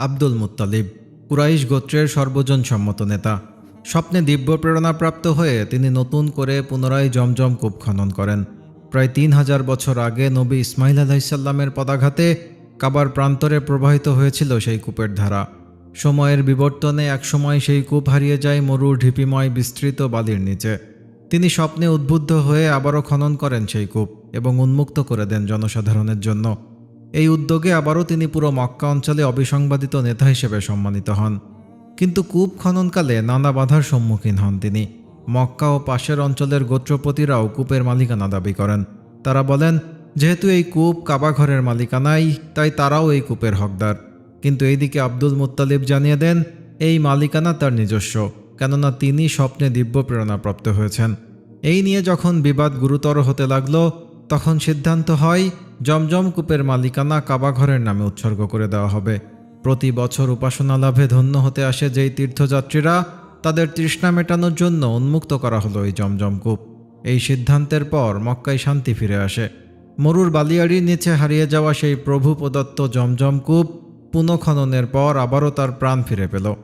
Abdul Muttalib, Quraish গোত্রের সর্বজন সম্মত নেতা। স্বপ্নে দিব্য প্রেরণাপ্রাপ্ত হয়ে তিনি নতুন করে পুনরায় জমজম কূপ খনন করেন। প্রায় তিন হাজার বছর আগে নবী ইসমাইল আলাইসাল্লামের পদাঘাতে কাবার প্রান্তরে প্রবাহিত হয়েছিল সেই কূপের ধারা। সময়ের বিবর্তনে একসময় সেই কূপ হারিয়ে যায় মরুর ঢিপিময় বিস্তৃত বালির নিচে। তিনি স্বপ্নে উদ্বুদ্ধ হয়ে আবারও খনন করেন সেই কূপ এবং উন্মুক্ত করে দেন জনসাধারণের জন্য। এই উদ্যোগে আবারও তিনি পুরো মক্কা অঞ্চলে অবিসংবাদিত নেতা হিসেবে সম্মানিত হন। কিন্তু কূপ খননকালে নানা বাধার সম্মুখীন হন তিনি। মক্কা ও পাশের অঞ্চলের গোত্রপতিরাও কূপের মালিকানা দাবি করেন। তারা বলেন, যেহেতু এই কূপ কাবাঘরের মালিকানাই, তাই তারাও এই কূপের হকদার। কিন্তু এইদিকে আব্দুল মুত্তালিব জানিয়ে দেন, এই মালিকানা তার নিজস্ব, কেননা তিনি স্বপ্নে দিব্য প্রেরণাপ্রাপ্ত হয়েছেন। এই নিয়ে যখন বিবাদ গুরুতর হতে লাগল, তখন সিদ্ধান্ত হয় জমজম কূপের মালিকানা কাবাঘরের নামে উৎসর্গ করে দেওয়া হবে। প্রতি বছর উপাসনা লাভে ধন্য হতে আসে যেই তীর্থযাত্রীরা, তাদের তৃষ্ণা মেটানোর জন্য উন্মুক্ত করা হলো এই জমজম কূপ। এই সিদ্ধান্তের পর মক্কায় শান্তি ফিরে আসে। মরুর বালিয়াড়ির নিচে হারিয়ে যাওয়া সেই প্রভু প্রদত্ত জমজম কূপ পুনঃখননের পর আবারও তার প্রাণ ফিরে পেল।